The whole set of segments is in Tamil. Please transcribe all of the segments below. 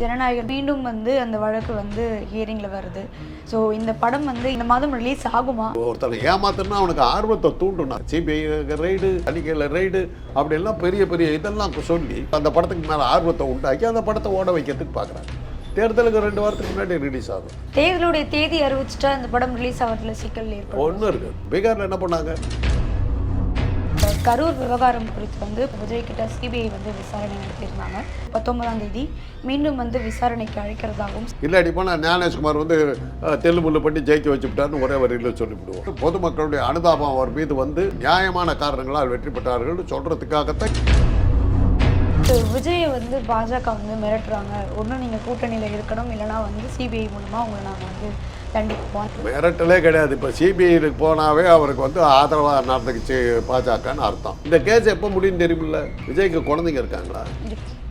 ஜனநாயகன் மீண்டும் வந்து அந்த வழக்கு வந்து ஹியரிங்கில் வருது. ஸோ இந்த படம் வந்து இந்த மாதம் ரிலீஸ் ஆகுமா? ஒருத்தனை ஏமாத்தணும்னா அவனுக்கு ஆர்வத்தை தூண்டணும் சிபிஐ ரைடு தணிக்கையில் ரைடு அப்படிலாம் பெரிய பெரிய இதெல்லாம் சொல்லி அந்த படத்துக்கு மேலே ஆர்வத்தை உண்டாக்கி அந்த படத்தை ஓட வைக்கிறதுக்கு பார்க்குறாங்க. தேர்தலுக்கு ரெண்டு வாரத்துக்கு முன்னாடி ரிலீஸ் ஆகும் தேர்தலுடைய தேதி அறிவிச்சிட்டா இந்த படம் ரிலீஸ் ஆகிறதுல சிக்கல் ஏற்படும். ஒன்றும் இருக்குது பீகாரில் என்ன பண்ணாங்க? கரூர் விவகாரம் குறித்து வந்து விஜய் கிட்ட சிபிஐ வந்து விசாரணை நடத்தியிருந்தாங்க. பத்தொன்பதாம் தேதி மீண்டும் வந்து விசாரணைக்கு அழைக்கிறதாகவும் இல்லாட்டி போனால் ஞானேஷ்குமார் வந்து அஹ், தெல்லு முள்ளு பண்ணி ஜெயிக்க வச்சுவிட்டார்னு ஒரே வரியில் சொல்லிவிடுவோம். பொதுமக்களுடைய அனுதாபம் அவர் மீது வந்து நியாயமான காரணங்களால் வெற்றி பெற்றார்கள் சொல்கிறதுக்காகத்தான் விஜயை வந்து பாஜக வந்து மிரட்டுறாங்க. ஒன்றும் நீங்கள் கூட்டணியில் இருக்கணும் இல்லைனா வந்து சிபிஐ மூலமாக உங்களை நாங்கள் வந்து தண்டிப்போம் மிரட்டலே கிடையாது. இப்போ சிபிஐக்கு போனாவே அவருக்கு வந்து ஆதரவாக நடந்துக்கிச்சு பாஜகன்னு அர்த்தம். இந்த கேஸ் எப்போ முடியும் தெரியுமில்ல? விஜய்க்கு குழந்தைங்க இருக்காங்களா?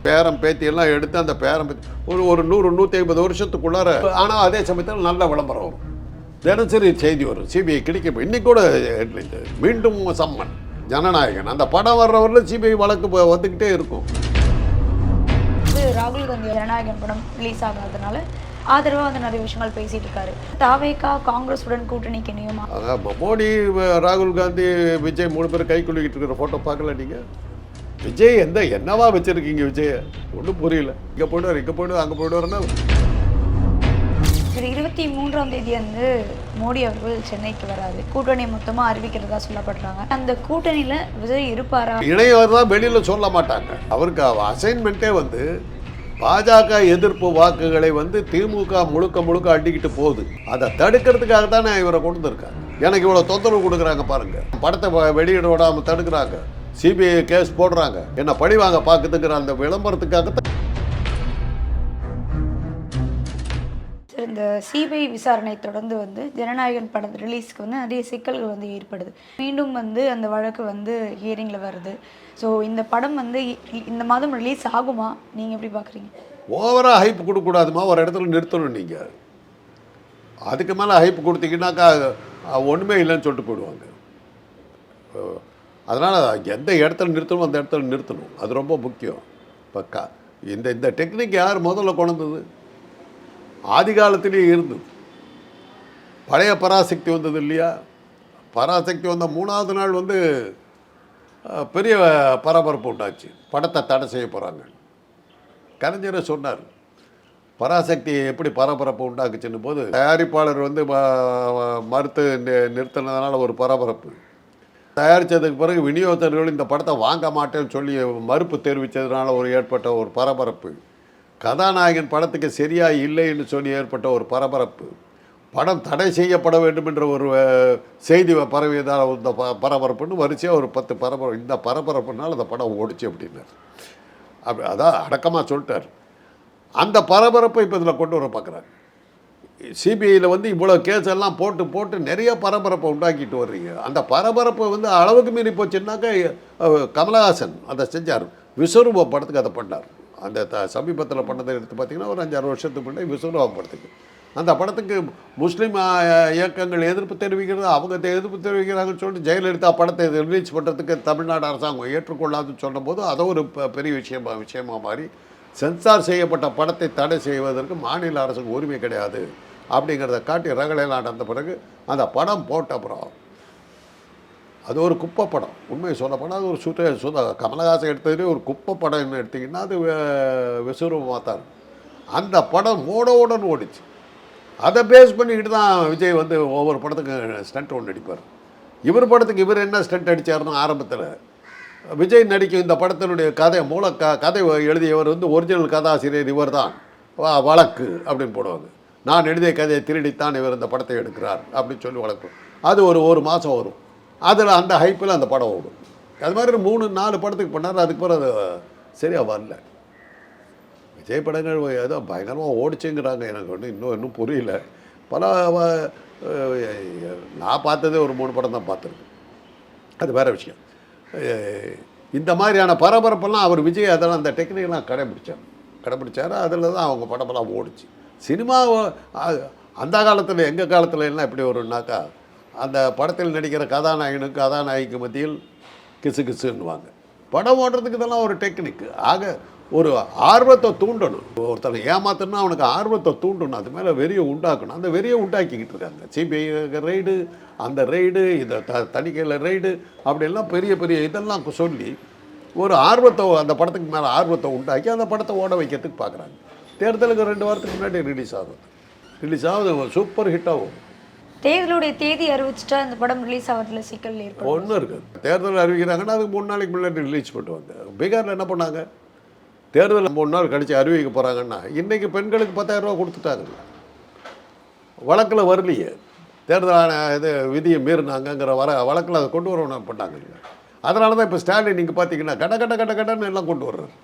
பேரம் பேத்தி எல்லாம் எடுத்து அந்த பேரம் பேத்தி ஒரு ஒரு நூறு நூற்றி ஐம்பது வருஷத்துக்குள்ளார ஆனால் அதே சமயத்தில் நல்ல விளம்பரம் வரும். தினசரி செய்தி வரும். சிபிஐ கிடைக்க இன்னைக்கு கூட. மீண்டும் சம்மன். ஜனநாயகன். அந்த படம் வர்றவரில் சிபிஐ வழக்கு வந்துக்கிட்டே இருக்கும். ராகுல் காந்தி ஜனநாயகன் படம் ரிலீஸ் ஆகாதனால ஆதரவாக வந்து நிறைய விஷயங்கள் பேசிட்டு இருக்காரு. தாவேகா காங்கிரஸுடன் கூட்டணிக்கு இணையுமா? மோடி ராகுல் காந்தி விஜய் மூணு பேர் கை குலுக்கிட்டு இருக்கிற ஃபோட்டோ பார்க்கல நீங்கள் விஜய் எந்த என்னவா வச்சுருக்கீங்க விஜய்? ஒன்றும் புரியல. இங்கே போய்டுவார் இங்கே போய்டுவார் அங்கே போய்டுவாருன்னா? சரி இருபத்தி மூன்றாம் தேதி வந்து மோடி அவர்கள் சென்னைக்கு வராது கூட்டணி மொத்தமாக அறிவிக்கிறதா சொல்லப்படுறாங்க. அந்த கூட்டணியில் விஜய் இருப்பாரா? இணையவர் தான் வெளியில் சொல்ல மாட்டாங்க. அவருக்கு அசைன்மெண்ட்டே வந்து பாஜக எதிர்ப்பு வாக்குகளை வந்து திமுக முழுக்க முழுக்க அடிக்கிட்டு போகுது. அதை தடுக்கிறதுக்காக தானே இவரை கொண்டு வந்திருக்காங்க. எனக்கு இவ்வளோ தொந்தரவு கொடுக்குறாங்க பாருங்க. படத்தை வெளியிட விடாமல் தடுக்கிறாங்க. சிபிஐ கேஸ் போடுறாங்க. என்ன பழி வாங்க பார்க்குதுங்கிற அந்த விளம்பரத்துக்காக இந்த சிபிஐ விசாரணை தொடர்ந்து வந்து ஜனநாயகன் படம் ரிலீஸ்க்கு வந்து நிறைய சிக்கல்கள் வந்து ஏற்படுது. மீண்டும் வந்து அந்த வழக்கு வந்து ஹியரிங்கில் வருது. ஸோ இந்த படம் வந்து இ- இந்த மாதம் ரிலீஸ் ஆகுமா? நீங்கள் எப்படி பார்க்குறீங்க ஓவராக ஹைப் கொடுக்கக்கூடாதுமா? ஒரு இடத்துல நிறுத்தணும் நீங்கள் அதுக்கு மேலே ஹைப் கொடுத்தீங்கன்னாக்கா ஒன்றுமே இல்லைன்னு சொல்லிட்டு போயிடுவாங்க. அதனால் எந்த இடத்துல நிறுத்தணும் அந்த இடத்துல நிறுத்தணும். அது ரொம்ப முக்கியம். பக்கா இந்த இந்த டெக்னிக் யார் முதல்ல கொண்டது ஆதி காலத்திலேயே இருந்தது. பழைய பராசக்தி வந்தது இல்லையா? பராசக்தி வந்த மூணாவது நாள் வந்து பெரிய பரபரப்பு உண்டாச்சு. படத்தை தடை செய்ய போகிறாங்க கலைஞரை சொன்னார் பராசக்தி எப்படி பரபரப்பு உண்டாக்குச்சுன்னு போது தயாரிப்பாளர் வந்து மறுத்து நிறுத்தினதுனால ஒரு பரபரப்பு. தயாரித்ததுக்கு பிறகு விநியோகத்தர்கள் இந்த படத்தை வாங்க மாட்டேன்னு சொல்லி மறுப்பு தெரிவித்ததுனால ஒரு ஏற்பட்ட ஒரு பரபரப்பு. கதாநாயகன் படத்துக்கு சரியா இல்லைன்னு சொல்லி ஏற்பட்ட ஒரு பரபரப்பு. படம் தடை செய்யப்பட வேண்டும் என்ற ஒரு செய்தி பரவியதால் இந்த ப பரபரப்புன்னு வரிசையாக ஒரு பத்து பரபரப்பு இந்த பரபரப்புனால் அந்த படம் ஓடிச்சு அப்படின்னார். அப்படி அதான் அடக்கமாக சொல்லிட்டார். அந்த பரபரப்பை இப்போ இதில் கொண்டு வர பார்க்குறாங்க சிபிஐயில் வந்து இவ்வளோ கேஸ் எல்லாம் போட்டு போட்டு நிறைய பரபரப்பை உண்டாக்கிட்டு வர்றீங்க. அந்த பரபரப்பை வந்து அளவுக்கு மீறி போச்சுன்னாக்கா கமலஹாசன் அதை செஞ்சார். விஸ்வரூப படத்துக்கு அதை பண்ணார். அந்த த சமீபத்தில் பண்ணதை எடுத்து பார்த்தீங்கன்னா ஒரு அஞ்சாறு வருஷத்துக்கு முன்னாடி விஸ்வரூப படத்துக்கு அந்த படத்துக்கு முஸ்லீம் இயக்கங்கள் எதிர்ப்பு தெரிவிக்கிறது அவங்க எதிர்ப்பு தெரிவிக்கிறாங்கன்னு சொல்லிட்டு ஜெயலலிதா படத்தை ரிலீஸ் பண்ணுறதுக்கு தமிழ்நாடு அரசாங்கம் ஏற்றுக்கொள்ளாதுன்னு சொன்னபோது அதை ஒரு பெரிய விஷயமா விஷயமா மாறி சென்சார் செய்யப்பட்ட படத்தை தடை செய்வதற்கு மாநில அரசுக்கு உரிமை கிடையாது அப்படிங்கிறத காட்டி ரகலையெல்லாம் நடந்த பிறகு அந்த படம் போட்ட அப்புறம் அது ஒரு குப்பை படம் உண்மையை சொல்ல போனால் அது ஒரு சுத்த சுத கமலஹாசன் எடுத்ததுலேயே ஒரு குப்பை படம்னு எடுத்திங்கன்னா அது வே- தான் இருக்கும். அந்த படம் ஓட ஓடிச்சு. அதை பேஸ் பண்ணிக்கிட்டு தான் விஜய் வந்து ஒவ்வொரு படத்துக்கு ஸ்டண்ட் ஒன்று அடிப்பார் இவர் படத்துக்கு இவர் என்ன ஸ்டண்ட் அடித்தார்னு ஆரம்பத்தில் விஜய் நடிக்கும் இந்த படத்தினுடைய கதை மூல க கதை எழுதியவர் வந்து ஒரிஜினல் கதாசிரியர் இவர் தான் வழக்கு அப்படின்னு போடுவாங்க. நான் எழுதிய கதையை திருடித்தான் இவர் இந்த படத்தை எடுக்கிறார் அப்படின்னு சொல்லி வழக்கு. அது ஒரு ஒரு மாதம் வரும். அதில் அந்த ஹைப்பில் அந்த படம் ஓடும். அது மாதிரி மூணு நாலு படத்துக்கு பண்ணார் அதுக்கு பிறகு அது சரியாக வரல. விஜய் படங்கள் ஏதோ பயங்கரமாக ஓடிச்சுங்கிறாங்க எனக்கு ஒன்றும் இன்னும் இன்னும் புரியல. பல நான் பார்த்ததே ஒரு மூணு படம் தான் பார்த்துருக்கேன். அது வேறு விஷயம். இந்த மாதிரியான பரபரப்பெல்லாம் அவர் விஜய் அதெல்லாம் அந்த டெக்னிக்கெல்லாம் கடைபிடிச்சார் கடைபிடிச்சார் அதில் தான் அவங்க படமெல்லாம் ஓடிச்சு. சினிமா அந்த காலத்தில் எங்கள் காலத்தில் எல்லாம் எப்படி வரும்னாக்கா அந்த படத்தில் நடிக்கிற கதாநாயகனுக்கு கதாநாயகிக்கு மத்தியில் கிசு கிசுன்னுவாங்க. படம் ஓடுறதுக்கு இதெல்லாம் ஒரு டெக்னிக். ஆக ஒரு ஆர்வத்தை தூண்டணும். ஒருத்தனை ஏமாத்தணும்னா அவனுக்கு ஆர்வத்தை தூண்டணும். அது மேலே வெறியை உண்டாக்கணும். அந்த வெறியை உண்டாக்கிக்கிட்டு இருக்காங்க. சிபிஐ ரைடு அந்த ரைடு இந்த த தணிக்கையில் ரைடு அப்படிலாம் பெரிய பெரிய இதெல்லாம் சொல்லி ஒரு ஆர்வத்தை அந்த படத்துக்கு மேலே ஆர்வத்தை உண்டாக்கி அந்த படத்தை ஓட வைக்கிறதுக்கு பார்க்குறாங்க தேர்தலுக்கு ரெண்டு வாரத்துக்கு முன்னாடி ரிலீஸ் ஆகும் ரிலீஸ் ஆகுது சூப்பர் ஹிட் ஆகும் தேர்தலுடைய தேதி அறிவிச்சிட்டா இந்த படம் ரிலீஸ் ஆகிறதுல சிக்கல் ஏற்படும். ஒன்றும் இருக்குது. தேர்தல் அறிவிக்கிறாங்கன்னா அதுக்கு மூணு நாளைக்கு முன்னாடி ரிலீஸ் பண்ணுவாங்க பீகாரில் என்ன பண்ணாங்க? தேர்தல் மூணு நாள் கழித்து அறிவிக்க போகிறாங்கன்னா இன்றைக்கி பெண்களுக்கு பத்தாயிரம் ரூபா கொடுத்துட்டாங்க வழக்கில் வரலையே. தேர்தல் இது விதியை மீறினாங்கங்கிற வர வழக்கில் அதை கொண்டு வரணும் பண்ணாங்க அதனால தான் இப்போ ஸ்டாலின் நீங்கள் பார்த்தீங்கன்னா கட கட கட கடன்னு எல்லாம் கொண்டு வர்றாரு.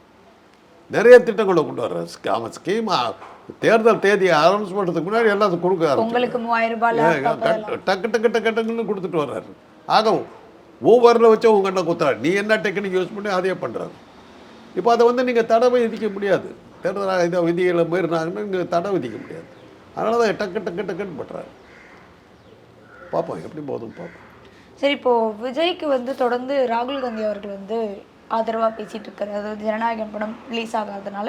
நிறைய திட்டங்களை கொண்டு வர்றாரு. அவன் ஸ்கீம் தேர்தல் தேதியை அனௌன்ஸ் பண்ணுறதுக்கு முன்னாடி அதை கொடுக்க. உங்களுக்கு மூவாயிரம் ரூபாய் டக்கு டக்கு டக்கு டக்குன்னு கொடுத்துட்டு வர்றாரு. ஆக ஒவ்வொருல வச்சு உங்க கண்ணை குத்துறாரு. நீ என்ன டெக்னிக் யூஸ் பண்ணி அதையே பண்ணுறாரு இப்போ அதை வந்து நீங்கள் தடை விதிக்க முடியாது. தேர்தல் இதை விதிகளை மீறினாங்கன்னா நீங்கள் தடை விதிக்க முடியாது. அதனால தான் டக்கு டக்கு டக்குன்னு பண்ணுறாரு பார்ப்போம் எப்படி போதும் பார்ப்போம் சரி இப்போ விஜய்க்கு வந்து தொடர்ந்து ராகுல் காந்தி அவர்கள் வந்து ஆதரவா பேசிட்டு இருக்காரு. அதாவது ஜனநாயகம் படம் ரிலீஸ் ஆகாதனால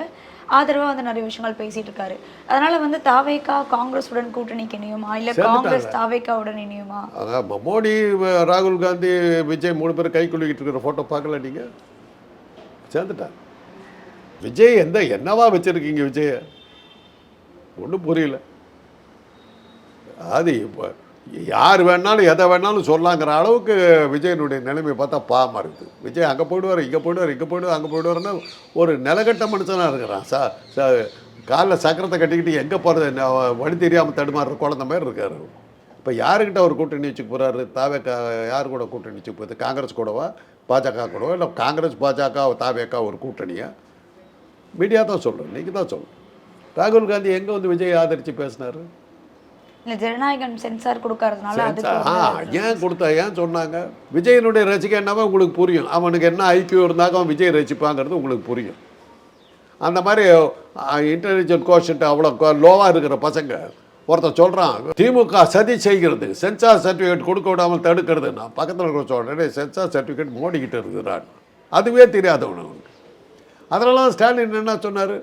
ஆதரவா வந்து நிறைய விஷயங்கள் பேசிட்டு இருக்காரு. அதனால வந்து தாவேக்கா காங்கிரஸுடன் கூட்டணிக்கு இணையுமா? இல்ல காங்கிரஸ் தாவேக்காவுடன் இணையுமா? அதான் மோடி ராகுல் காந்தி விஜய் மூணு பேர் கை குலுக்கிட்டு இருக்கிற ஃபோட்டோ பார்க்கல நீங்கள் சேர்ந்துட்டாங்க விஜய் எந்த என்னவா வச்சுருக்கீங்க விஜய? ஒன்றும் புரியல. அது இப்போ யார் வேணாலும் எதை வேணாலும் சொல்லலாங்கிற அளவுக்கு விஜயனுடைய நிலைமையை பார்த்தா பாவமாக இருக்குது விஜய் அங்கே போயிடுவார் இங்கே போயிடுவார் இங்கே போயிடுவார் அங்கே போயிடுவார்னா ஒரு நிலகட்ட மனுஷனாக இருக்கிறான். சார் சா காலில் சக்கரத்தை கட்டிக்கிட்டு எங்கே போகிறது வழி தெரியாமல் தடுமாறுற குழந்த மாதிரி இருக்கார். இப்போ யாருக்கிட்ட அவர் கூட்டணி வச்சுக்க போகிறாரு தாவேக்கா யார் கூட கூட்டணி வச்சுக்க போகுது? காங்கிரஸ் கூடவா? பாஜக கூடவா? இல்லை காங்கிரஸ் பாஜக தாவேக்கா ஒரு கூட்டணியா? மீடியா தான் சொல்கிறேன் நீங்கள் தான் சொல்லணும் ராகுல் காந்தி எங்கே வந்து விஜய் ஆதரித்து பேசினாரு? இல்ல ஜனநாயகம் சென்சார் கொடுக்கறதுனால அதுக்கு ஏன் கொடுத்தா ஏன் சொன்னாங்க? விஜயனுடைய ரசிகன்னாவே உங்களுக்கு புரியும். அவனுக்கு என்ன ஐக்கியம் இருந்தாலும் அவன் விஜய் ரசிப்பாங்கிறது உங்களுக்கு புரியும். அந்த மாதிரி இன்டெலிஜென்ட் கோஷன்ட் அவ்வளோ லோவாக இருக்கிற பசங்க ஒருத்தன் சொல்கிறான் திமுக சதி செய்கிறது சென்சார் சர்டிஃபிகேட் கொடுக்க விடாமல் தடுக்கிறது. நான் பக்கத்தில் இருக்கிற சொல்கிறேன் சென்சார் சர்டிஃபிகேட் மோடிக்கிட்ட இருக்குறான். அதுவே தெரியாதவன் அவனுக்கு. அதனால தான் ஸ்டாலின் என்ன சொன்னார்?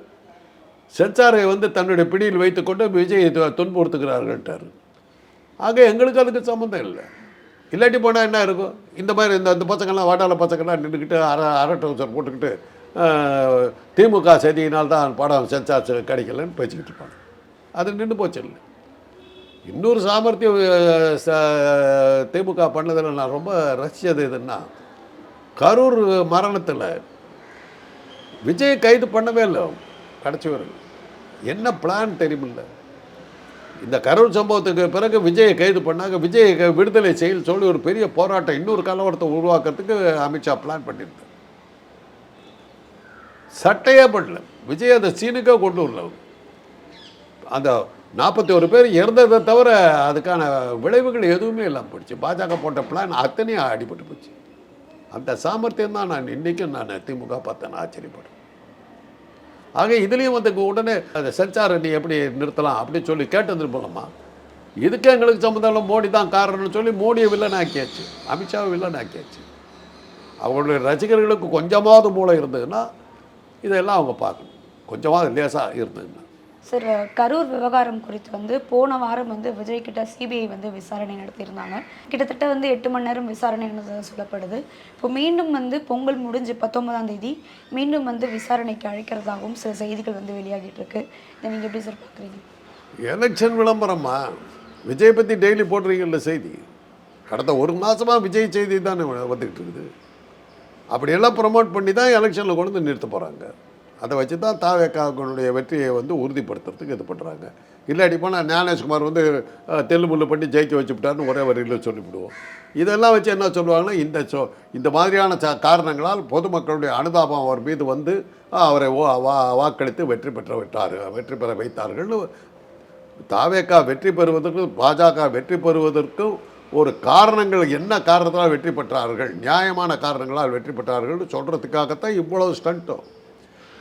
சென்சாரை வந்து தன்னுடைய பிடியில் வைத்துக்கொண்டு விஜயை துன்புறுத்துகிறார்கள்ட்டார். ஆக எங்களுக்கு அதுக்கு சம்மந்தம் இல்லை. இல்லாட்டி போனால் என்ன இருக்கும்? இந்த மாதிரி இந்த அந்த பசங்கள்லாம் வாட்டாள பசங்கள்லாம் நின்றுக்கிட்டு அரை அரை டவுசர் போட்டுக்கிட்டு திமுக செய்தியினால் தான் படம் சென்சார் கிடைக்கலன்னு பேசிக்கிட்டு இருப்பாங்க. அது நின்று போச்சு இல்லை. இன்னொரு சாமர்த்தியம் ச- திமுக பண்ணதில் நான் ரொம்ப ரசித்தது எதுன்னா கரூர் மரணத்தில் விஜய் கைது பண்ணவே இல்லை. கடைசி வரும் என்ன பிளான் தெரியுமில்ல? இந்த கரூர் சம்பவத்துக்கு பிறகு விஜயை கைது பண்ணாங்க. விஜயை விடுதலை செயல் சொல்லி ஒரு பெரிய போராட்டம் இன்னொரு கலவரத்தை உருவாக்குறதுக்கு அமித்ஷா பிளான் பண்ணியிருந்தார் சட்டையே பண்ணல. விஜய் அந்த சீனுக்கே கொண்டு வரல அந்த நாற்பத்தி ஒரு பேர் இறந்ததை தவிர அதுக்கான விளைவுகள் எதுவுமே இல்லாமல் போயிடுச்சு. பாஜக போட்ட பிளான் அத்தனையும் அடிபட்டு போச்சு. அந்த சாமர்த்தியம் தான் நான் இன்றைக்கும் நான் திமுக பார்த்தேன். ஆச்சரியப்படுறேன். ஆக இதுலேயும் வந்து உடனே அந்த சென்சாரை நீ எப்படி நிறுத்தலாம் அப்படின்னு சொல்லி கேட்டு போலமா இதுக்கு எங்களுக்கு சம்மந்தம் இல்லை மோடி தான் காரணம்னு சொல்லி மோடியை வில்லன் ஆக்கியாச்சு. அமித்ஷாவை வில்லன் ஆக்கியாச்சு. அவங்களுடைய ரசிகர்களுக்கு கொஞ்சமாவது மூளை இருந்ததுன்னா இதெல்லாம் அவங்க பார்க்கணும். கொஞ்சமாவது லேசாக இருந்ததுன்னா. சார் கரூர் விவகாரம் குறித்து வந்து போன வாரம் வந்து விஜய் கிட்ட சிபிஐ வந்து விசாரணை நடத்தியிருந்தாங்க. கிட்டத்தட்ட வந்து எட்டு மணி நேரம் விசாரணை நடந்ததாக சொல்லப்படுது. இப்போ மீண்டும் வந்து பொங்கல் முடிஞ்சு பத்தொன்பதாம் தேதி மீண்டும் வந்து விசாரணைக்கு அழைக்கிறதாகவும் சில செய்திகள் வந்து வெளியாகிட்டு இருக்கு. இதை நீங்கள் எப்படி சார் பார்க்குறீங்க? எலெக்ஷன் விளம்பரமா? விஜய் பற்றி டெய்லி போடுறீங்கல்ல செய்தி. கடந்த ஒரு மாதமாக விஜய் செய்தி தான் வந்துக்கிட்டு இருக்குது. அப்படியெல்லாம் ப்ரமோட் பண்ணி தான் எலெக்ஷனில் கொண்டு வந்து நிறுத்த போகிறாங்க அதை வச்சு தான் தாவேக்காவுடைய வெற்றியை வந்து உறுதிப்படுத்துறதுக்கு இது பண்ணுறாங்க இல்லாட்டி போனால் ஞானேஷ்குமார் வந்து தெல்லு முள்ளு பண்ணி ஜெயிக்க வச்சுவிட்டாருன்னு ஒரே வரியில் சொல்லிவிடுவோம். இதெல்லாம் வச்சு என்ன சொல்லுவாங்கன்னா இந்த சொ இந்த மாதிரியான ச காரணங்களால் பொதுமக்களுடைய அனுதாபம் அவர் மீது வந்து அவரை வா- வாக்களித்து வெற்றி பெற்ற விட்டார் வெற்றி பெற வைத்தார்கள் தாவேக்கா வெற்றி பெறுவதற்கும் பாஜக வெற்றி பெறுவதற்கும் ஒரு காரணங்கள் என்ன காரணத்தால் வெற்றி பெற்றார்கள் நியாயமான காரணங்களால் வெற்றி பெற்றார்கள்னு சொல்கிறதுக்காகத்தான் இவ்வளவு ஸ்டண்ட்டும்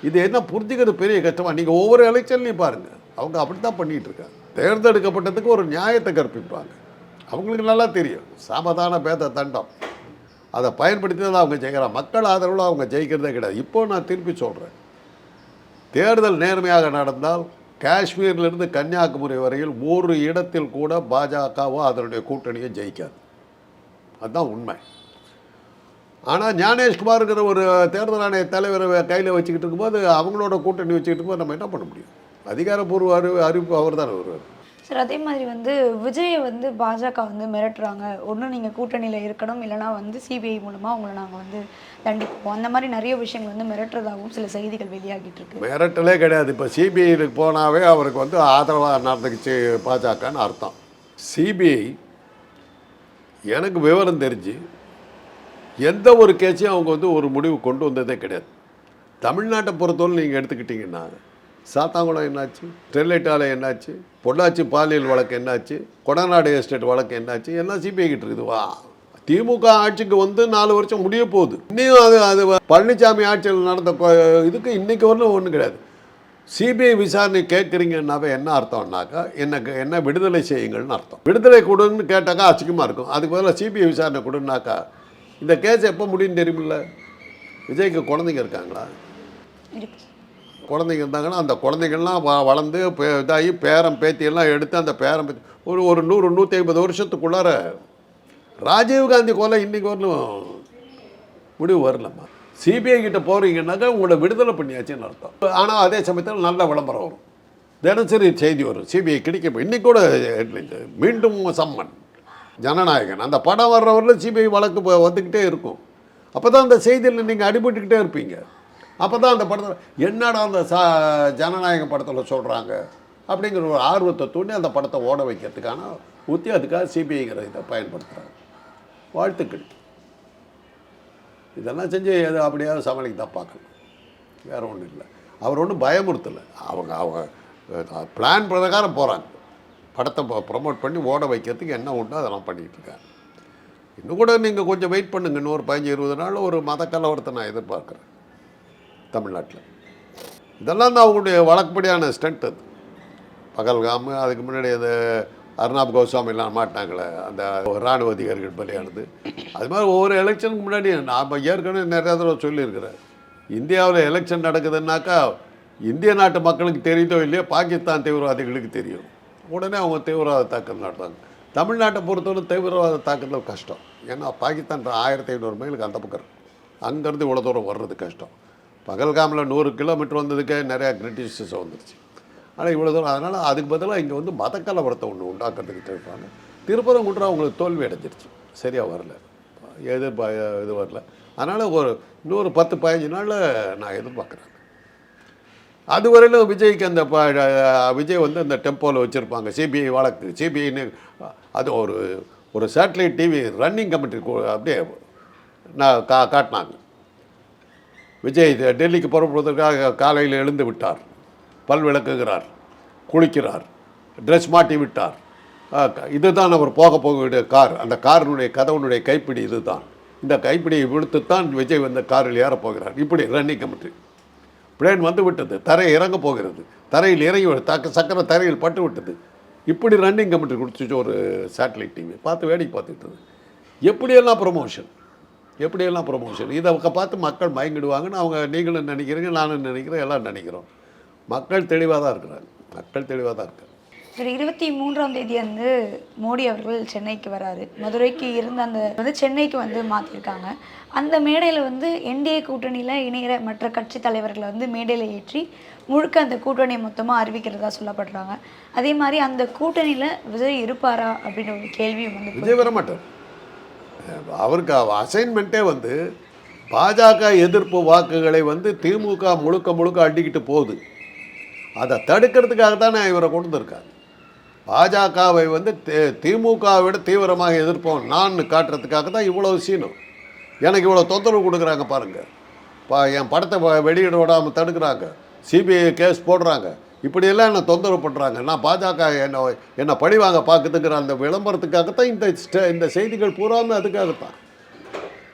இது என்ன புரிஞ்சுக்கிறது பெரிய கஷ்டமாக நீங்கள் ஒவ்வொரு எலெக்ஷன்லையும் பாருங்கள் அவங்க அப்படி தான் பண்ணிகிட்டு இருக்காங்க தேர்ந்தெடுக்கப்பட்டதுக்கு ஒரு நியாயத்தை கற்பிப்பாங்க. அவங்களுக்கு நல்லா தெரியும். சாமதான பேத தண்டம். அதை பயன்படுத்தி தான் அவங்க ஜெயிக்கிறாங்க. மக்கள் ஆதரவில் அவங்க ஜெயிக்கிறதே கிடையாது. இப்போ நான் திருப்பி சொல்கிறேன் தேர்தல் நேர்மையாக நடந்தால் காஷ்மீர்லேருந்து கன்னியாகுமரி வரையில் ஒரு இடத்தில் கூட பாஜகவோ அதனுடைய கூட்டணியோ ஜெயிக்காது. அதுதான் உண்மை. ஆனால் ஞானேஷ்குமாருங்கிற ஒரு தேர்தல் ஆணைய தலைவரை கையில் வச்சுக்கிட்டு இருக்கும்போது அவங்களோட கூட்டணி வச்சுக்கிட்டு இருக்கும்போது நம்ம என்ன பண்ண முடியும்? அதிகாரப்பூர்வ அறிவு அறிவிப்பு அவர் தான் வருவார். சார் அதே மாதிரி வந்து விஜயை வந்து பாஜக வந்து மிரட்டுறாங்க. ஒன்று நீங்கள் கூட்டணியில் இருக்கணும் இல்லைனா வந்து சிபிஐ மூலமாக உங்களை நாங்கள் வந்து தண்டிப்போம். அந்த மாதிரி நிறைய விஷயங்கள் வந்து மிரட்டுறதாகவும் சில செய்திகள் வெளியாகிட்டு இருக்கு. மிரட்டலே கிடையாது. இப்போ சிபிஐக்கு போனாவே அவருக்கு வந்து ஆதரவாக நடந்துக்கிச்சு பாஜகன்னு அர்த்தம். சிபிஐ எனக்கு விவரம் தெரிஞ்சு எந்த ஒரு கேஸையும் அவங்க வந்து ஒரு முடிவு கொண்டு வந்ததே கிடையாது. தமிழ்நாட்டை பொறுத்தவரை நீங்கள் எடுத்துக்கிட்டிங்கன்னா சாத்தாங்குளம் என்னாச்சு? ஸ்டெர்லைட் ஆலை என்னாச்சு? பொள்ளாச்சி பாலியல் வழக்கு என்னாச்சு? கொடநாடு எஸ்டேட் வழக்கு என்னாச்சு? எல்லாம் சிபிஐ கிட்ட இருக்குது. வா திமுக ஆட்சிக்கு வந்து நாலு வருஷம் முடிய போகுது. இன்னும் அது அது பழனிசாமி ஆட்சியில் நடந்த இதுக்கு இன்றைக்கி வரலும் ஒன்றும் கிடையாது. சிபிஐ விசாரணை கேட்குறீங்கன்னாவே என்ன அர்த்தம்னாக்கா என்ன என்ன விடுதலை செய்யுங்கள்னு அர்த்தம். விடுதலை கொடுன்னு கேட்டாக்கா அசிங்கமாக இருக்கும். அதுக்கு பதிலாக சிபிஐ விசாரணை கொடுன்னாக்கா இந்த கேஸ் எப்போ முடியும் தெரியுமில்ல? விஜய்க்கு குழந்தைங்க இருக்காங்களா? இருக்கு. குழந்தைங்க இருந்தாங்கன்னா அந்த குழந்தைங்கள்லாம் வளர்ந்து பே- இதாகி பேரன் பேத்தியெல்லாம் எடுத்து அந்த பேரன் பேத்தி ஒரு ஒரு நூறு நூற்றி ஐம்பது வருஷத்துக்குள்ளார ராஜீவ்காந்தி கொலை இன்னைக்கு வரலும் முடிவு வரலம்மா. சிபிஐ கிட்ட போகிறீங்கன்னாக்கா உங்களை விடுதலை பண்ணியாச்சுன்னு அர்த்தம். ஆனால் அதே சமயத்தில் நல்ல விளம்பரம் வரும். தினசரி செய்தி வரும். சிபிஐ கிடைக்க இன்னைக்கு கூட மீண்டும் சம்மன். ஜனநாயகன். அந்த படம் வர்றவரில் சிபிஐ வழக்கு வந்துக்கிட்டே இருக்கும். அப்போ தான் அந்த செய்தியில் நீங்கள் அடிபட்டுக்கிட்டே இருப்பீங்க. அப்போ தான் அந்த படத்தில் என்னடா அந்த சா ஜனநாயக படத்தில் சொல்கிறாங்க அப்படிங்கிற ஒரு ஆர்வத்தை தூண்டி அந்த படத்தை ஓட வைக்கிறதுக்கான உத்தி அதுக்காக சிபிஐங்கிற இதை பயன்படுத்துகிறாங்க வாழ்த்துக்கள். இதெல்லாம் செஞ்சு எது அப்படியாவது சமாளிக்க தான் பார்க்கணும் வேறு ஒன்றும் இல்லை. அவர் ஒன்றும் பயமுறுத்தலை. அவங்க அவங்க பிளான் பிரகாரம் போகிறாங்க படத்தை ப்ரமோட் பண்ணி ஓட வைக்கிறதுக்கு என்ன உண்டோ அதெல்லாம் பண்ணிகிட்டு இன்னும் கூட நீங்கள் கொஞ்சம் வெயிட் பண்ணுங்க. இன்னொரு பதினஞ்சு இருபது நாள் ஒரு மத கலவரத்தை நான் எதிர்பார்க்குறேன் தமிழ்நாட்டில். இதெல்லாம் தான் அவங்களுடைய வழக்கப்படியான ஸ்டண்ட் அது. பகல்காம் அதுக்கு முன்னாடி அது அர்ணாப் கோஸ்வாமிலாம் மாட்டாங்களே அந்த இராணுவ அதிகாரிகள் பலியானது. அது மாதிரி ஒவ்வொரு எலெக்ஷனுக்கு முன்னாடி நாம் ஏற்கனவே நிறையா தடவை சொல்லியிருக்கிறேன் இந்தியாவில் எலெக்ஷன் நடக்குதுன்னாக்கா இந்திய நாட்டு மக்களுக்கு தெரியுதோ இல்லையோ பாகிஸ்தான் தீவிரவாதிகளுக்கு தெரியும். உடனே அவங்க தீவிரவாத தாக்குதல் நடத்தாங்க தமிழ்நாட்டை பொறுத்தவரை தீவிரவாத தாக்குதல் கஷ்டம். ஏன்னா பாகிஸ்தான் ஆயிரத்தி ஐநூறு மைலுக்கு அந்த பக்கம் இருக்கு. அங்கேருந்து இவ்வளோ தூரம் வர்றது கஷ்டம். பகல்காமில் நூறு கிலோமீட்டர் வந்ததுக்கே நிறையா கிரிட்டிசிசம் வந்துருச்சு. ஆனால் இவ்வளோ தூரம் அதனால் அதுக்கு பதிலாக இங்கே வந்து மத கலவரத்தை ஒன்று உண்டாக்குறதுக்கு இருப்பாங்க. திருப்பரங்குன்றம் அவங்களுக்கு தோல்வி அடைஞ்சிருச்சு. சரியாக வரல. எதிர்பா இது வரல. அதனால் ஒரு இன்னொரு பத்து பதினஞ்சு நாளில் நான் எதிர்பார்க்குறேன். அதுவரையிலும் விஜய்க்கு அந்த ப- விஜய் வந்து அந்த டெம்போவில் வச்சுருப்பாங்க. சிபிஐ வழக்கு. சிபிஐன்னு அது ஒரு ஒரு சேட்டலைட் டிவி ரன்னிங் கமிட்டி அப்படியே நான் கா காட்டினாங்க. விஜய் டெல்லிக்கு புறப்படுவதற்காக காலையில் எழுந்து விட்டார். பல் விளக்குகிறார். குளிக்கிறார். ட்ரெஸ் மாட்டி விட்டார். இதுதான் அவர் போக போக கார். அந்த காரினுடைய கதவுனுடைய கைப்பிடி இதுதான். இந்த கைப்பிடியை விழுத்துத்தான் விஜய் வந்து காரில் ஏறப்போகிறார் இப்படி ரன்னிங் கமிட்டி பிளேன் வந்து விட்டது தரை இறங்க போகிறது. தரையில் இறங்கி விடு- தக்க சக்கரம் தரையில் பட்டு விட்டது. இப்படி ரன்னிங் கமிட்டி கொடுத்துச்சு ஒரு சேட்டலைட் டிவி பார்த்து வேடிக்கை பார்த்துக்கிட்டது எப்படியெல்லாம் ப்ரொமோஷன் எப்படியெல்லாம் ப்ரொமோஷன் இதை பார்த்து மக்கள் மயங்கிடுவாங்கன்னு அவங்க நீங்களும் நினைக்கிறீங்க நானும் நினைக்கிறேன் எல்லாம் நினைக்கிறோம். மக்கள் தெளிவாக தான் இருக்கிறாங்க. மக்கள் தெளிவாக தான் இருக்காங்க. சரி இருபத்தி மூன்றாம் தேதி வந்து மோடி அவர்கள் சென்னைக்கு வராரு. மதுரைக்கு இருந்த அந்த வந்து சென்னைக்கு வந்து மாற்றிருக்காங்க அந்த மேடையில் வந்து என்டிஏ கூட்டணியில் இணைகிற மற்ற கட்சி தலைவர்களை வந்து மேடையில் ஏற்றி முழுக்க அந்த கூட்டணியை மொத்தமாக அறிவிக்கிறதா சொல்லப்படுறாங்க. அதே மாதிரி அந்த கூட்டணியில் விஜய் இருப்பாரா அப்படின்ற ஒரு கேள்வியும் வந்து விஜய் வர மாட்டார் அவருக்கு அசைன்மெண்ட்டே வந்து பாஜக எதிர்ப்பு வாக்குகளை வந்து திமுக முழுக்க முழுக்க அடிக்கிட்டு போகுது. அதை தடுக்கிறதுக்காக தானே இவரை கொண்டு வந்திருக்காங்க பாஜகவை வந்து திமுகவை விட தீவிரமாக எதிர்ப்போம். நான் காட்டுறதுக்காக தான் இவ்வளோ சீனம் எனக்கு இவ்வளோ தொந்தரவு கொடுக்குறாங்க பாருங்கள் பா என் படத்தை வெளியிட விடாமல் தடுக்கிறாங்க. சிபிஐ கேஸ் போடுறாங்க. இப்படியெல்லாம் என்னை தொந்தரவு பண்ணுறாங்க நான் பாஜக என்னை என்னை பழிவாங்க பார்க்குதுங்கிற அந்த விளம்பரத்துக்காகத்தான் இந்த ஸ்ட- இந்த செய்திகள் பூராமே அதுக்காகத்தான்.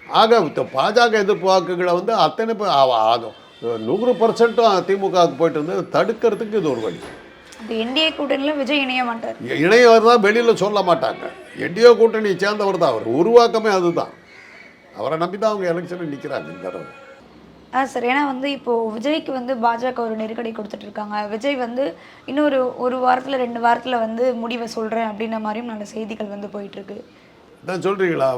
ஆக பாஜக எதிர்ப்பு வாக்குகளை வந்து அத்தனை பேர் ஆகும் நூறு பர்சன்ட்டும் திமுகவுக்கு போயிட்டு இருந்தது. தடுக்கிறதுக்கு இது ஒரு வழி. அந்த என்டிஏ கூட்டணியில் விஜய் இணைய மாட்டார். இணையவர் தான் வெளியில் சொல்ல மாட்டாங்க. என்டிஓ கூட்டணி சேர்ந்தவர் தான் அவர். உருவாக்கமே அதுதான். அவரை நம்பி தான் அவங்க எலெக்ஷனில் நிற்கிறாங்க இந்த தடவை. ஆ சார் ஏன்னா வந்து இப்போது விஜய்க்கு வந்து பாஜக ஒரு நெருக்கடி கொடுத்துட்டு இருக்காங்க. விஜய் வந்து இன்னொரு ஒரு வாரத்தில் ரெண்டு வாரத்தில் வந்து முடிவை சொல்கிறேன் அப்படின்ற மாதிரியும் நல்ல செய்திகள் வந்து போயிட்டுருக்கு. தான் சொல்கிறீங்களா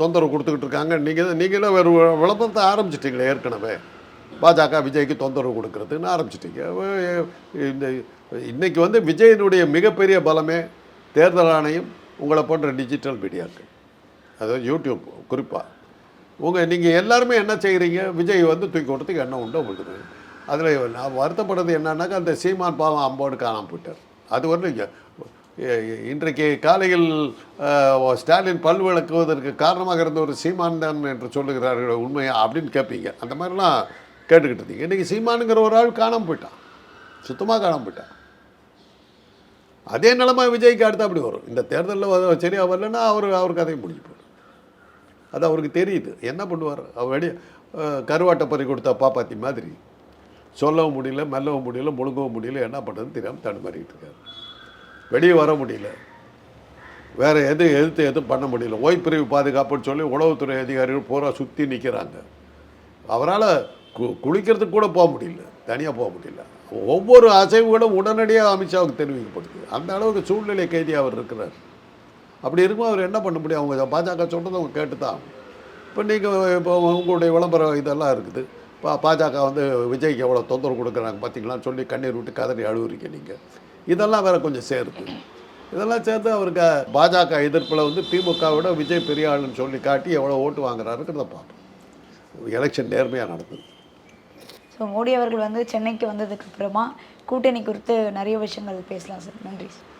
தொந்தரவு கொடுத்துக்கிட்டு இருக்காங்க. நீங்கள் நீங்களே ஒரு விளம்பரத்தை ஆரம்பிச்சிட்டீங்களே ஏற்கனவே. பாஜக விஜய்க்கு தொந்தரவு கொடுக்கறதுன்னு ஆரம்பிச்சிட்டீங்க. இந்த இன்றைக்கி வந்து விஜயனுடைய மிகப்பெரிய பலமே தேர்தல் ஆணையம் உங்களை போன்ற டிஜிட்டல் மீடியாக்கள். அதாவது யூடியூப் குறிப்பாக உங்கள் நீங்கள் எல்லாருமே என்ன செய்கிறீங்க விஜய் வந்து தூக்கி கொடுத்துக்கு என்ன உண்டோ உங்களுக்கு அதில் நான் வருத்தப்படுறது என்னன்னாக்கா அந்த சீமான் பாவம் அம்போடு காணாமல் போயிட்டார். அது வந்து இன்றைக்கு காலையில் ஸ்டாலின் பல் விளக்குவதற்கு காரணமாக இருந்த ஒரு சீமான் தான் என்று சொல்லுகிறார்கள் உண்மையா அப்படின்னு கேட்பீங்க அந்த மாதிரிலாம் கேட்டுக்கிட்டு இருந்தீங்க. இன்றைக்கி சீமானுங்கிற ஒரு ஆள் காணாமல் போயிட்டான். சுத்தமாக காணாமல் போயிட்டான். அதே நிலமா விஜய்க்கு அடுத்து அப்படி வரும். இந்த தேர்தலில் சரியாக வரலன்னா அவர் அவர் கதையை முடிஞ்சு போயிடும். அது அவருக்கு தெரியுது. என்ன பண்ணுவார்? அவர் வெளியே கருவாட்டை பறி கொடுத்தா பாப்பாத்தி மாதிரி. சொல்லவும் முடியல மெல்லவும் முடியல முழுங்கவும் முடியல என்ன பண்ணுறதுன்னு தெரியாமல் தடுமாறிக்கிட்டு இருக்காரு. வெளியே வர முடியல. வேறு எது எதிர்த்து எதுவும் பண்ண முடியல. ஓய்ப்பிரிவு பாதுகாப்புன்னு சொல்லி உளவுத்துறை அதிகாரிகள் பூரா சுற்றி நிற்கிறாங்க அவரால் கு குளிக்கிறதுக்கு கூட போக முடியல. தனியாக போக முடியல. ஒவ்வொரு அசைவுகளும் உடனடியாக அமித்ஷாவுக்கு தெரிவிக்கப்படுது. அந்த அளவுக்கு சூழ்நிலை கைதி அவர் இருக்கிறார். அப்படி இருக்கும் அவர் என்ன பண்ண முடியும்? அவங்க பாஜக சொல்கிறது அவங்க கேட்டு தான் இப்போ நீங்கள் இப்போ உங்களுடைய விளம்பரம் இதெல்லாம் இருக்குது. இப்போ பாஜக வந்து விஜய்க்கு எவ்வளோ தொந்தரவு கொடுக்குறாங்க பார்த்தீங்களான்னு சொல்லி கண்ணீர் விட்டு கதறி அழுவுறீங்க நீங்கள் இதெல்லாம் வேறு கொஞ்சம் சேருது இதெல்லாம் சேர்த்து அவருக்கு பாஜக எதிர்ப்பில் வந்து திமுகவிட விஜய் பெரிய ஆளுன்னு சொல்லி காட்டி எவ்வளோ ஓட்டு வாங்குறாருங்கிறத பார்ப்போம். எலெக்ஷன் நேர்மையாக நடந்தது ஸோ மோடி அவர்கள் வந்து சென்னைக்கு வந்ததுக்கு அப்புறமா கூட்டணி குறித்து நிறைய விஷயங்கள் பேசலாம் சார். நன்றி சார்.